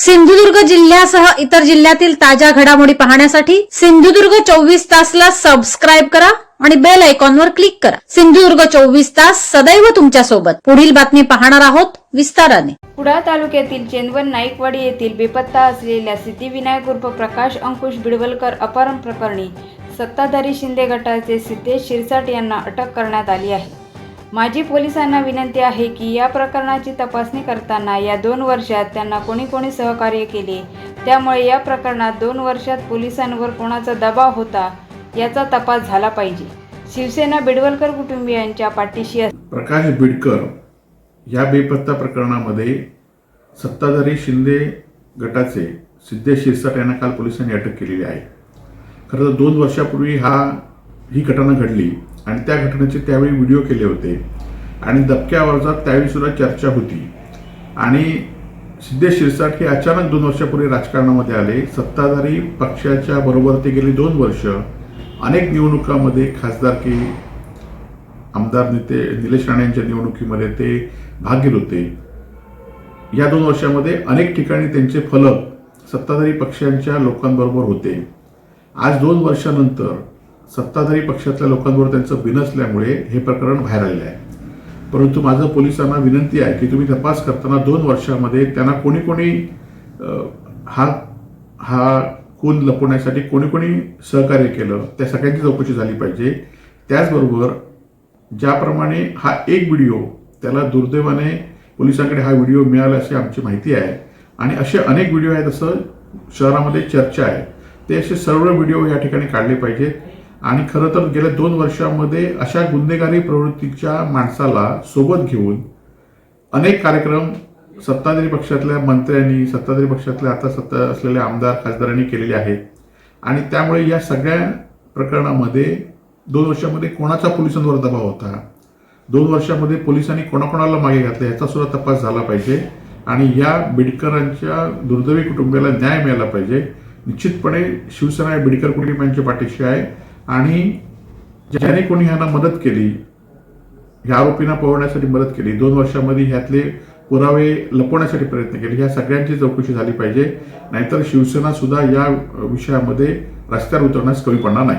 सिंधुदुर्ग जिल्ह्यासह इतर जिल्ह्यातील ताज्या घडामोडी पाहण्यासाठी सिंधुदुर्ग चोवीस तासला सबस्क्राईब करा आणि बेल आयकॉनवर क्लिक करा. सिंधुदुर्ग चोवीस तास सदैव तुमच्यासोबत पुढील बातमी पाहणार आहोत विस्ताराने. कुडाळ तालुक्यातील चेंदवन नाईकवाडी येथील बेपत्ता असलेल्या सिद्धिविनायक उर्फ प्रकाश अंकुश बिडवलकर अपहरण प्रकरणी सत्ताधारी शिंदे गटाचे सिद्धेश शिरसाट यांना अटक करण्यात आली आहे. माजी पोलिसांना विनंती आहे की या प्रकरणाची तपासणी करताना या दोन वर्षात त्यांना कोणी कोणी सहकार्य केले. त्यामुळे या प्रकरणात दोन वर्षात पोलिसांवर कोणाचा दबाव होता याचा तपास झाला पाहिजे. शिवसेना बिडवलकर कुटुंबियांच्या पाठीशी प्रकाश बिडकर या बेपत्ता प्रकरणामध्ये सत्ताधारी शिंदे गटाचे सिद्धेश शिरसाट यांना काल पोलिसांनी अटक केलेली आहे. खरं तर दोन वर्षापूर्वी हा ही घटना घडली. आणि त्या घटनेचे त्यावेळी व्हिडिओ केले होते. आणि दबक्यावरचा त्यावेळी सुद्धा चर्चा होती. आणि सिद्धेश शिरसाट हे अचानक दोन वर्षापूर्वी राजकारणामध्ये आले. सत्ताधारी पक्षाच्या बरोबर ते गेले दोन वर्ष. अनेक निवडणुकामध्ये खासदारकी आमदार नेते निलेश राणे यांच्या निवडणुकीमध्ये ते भाग घेत होते. या दोन वर्षामध्ये अनेक ठिकाणी त्यांचे फलक सत्ताधारी पक्षांच्या लोकांबरोबर होते. आज दोन वर्षानंतर सत्ताधारी पक्षातल्या लोकांवर त्यांचं बिनसल्यामुळे हे प्रकरण बाहेर आलेलं आहे. परंतु माझं पोलिसांना विनंती आहे की तुम्ही तपास करताना दोन वर्षामध्ये त्यांना कोणी कोणी हा हा खून लपवण्यासाठी कोणी कोणी सहकार्य केलं त्या सगळ्यांची चौकशी झाली पाहिजे. त्याचबरोबर ज्याप्रमाणे हा एक व्हिडिओ त्याला दुर्दैवाने पोलिसांकडे हा व्हिडिओ मिळाला अशी आमची माहिती आहे. आणि असे अनेक व्हिडिओ आहेत असं शहरामध्ये चर्चा आहे. ते असे सर्व व्हिडिओ या ठिकाणी काढले पाहिजेत. आणि खरं तर गेल्या दोन वर्षामध्ये अशा गुन्हेगारी प्रवृत्तीच्या माणसाला सोबत घेऊन अनेक कार्यक्रम सत्ताधारी पक्षातल्या मंत्र्यांनी सत्ताधारी पक्षातल्या आता सत्ता असलेल्या आमदार खासदारांनी केलेले आहेत. आणि त्यामुळे या सगळ्या प्रकरणामध्ये दोन वर्षामध्ये कोणाचा पोलिसांवर दबाव होता? दोन वर्षामध्ये पोलिसांनी कोणाकोणाला मागे घातलं याचा सुद्धा तपास झाला पाहिजे. आणि या बिडकरांच्या दुर्दैवी कुटुंबियाला न्याय मिळाला पाहिजे. निश्चितपणे शिवसेना बिडकर कुटुंबियांच्या पाठीशी आहे. आणि ज्याने कोणी ह्यांना मदत केली ह्या आरोपींना पळवण्यासाठी मदत केली दोन वर्षामध्ये ह्यातले पुरावे लपवण्यासाठी प्रयत्न केले ह्या सगळ्यांची चौकशी झाली पाहिजे. नाहीतर शिवसेना सुद्धा या विषयामध्ये रस्त्यावर उतरण्यास कमी पडणार नाही.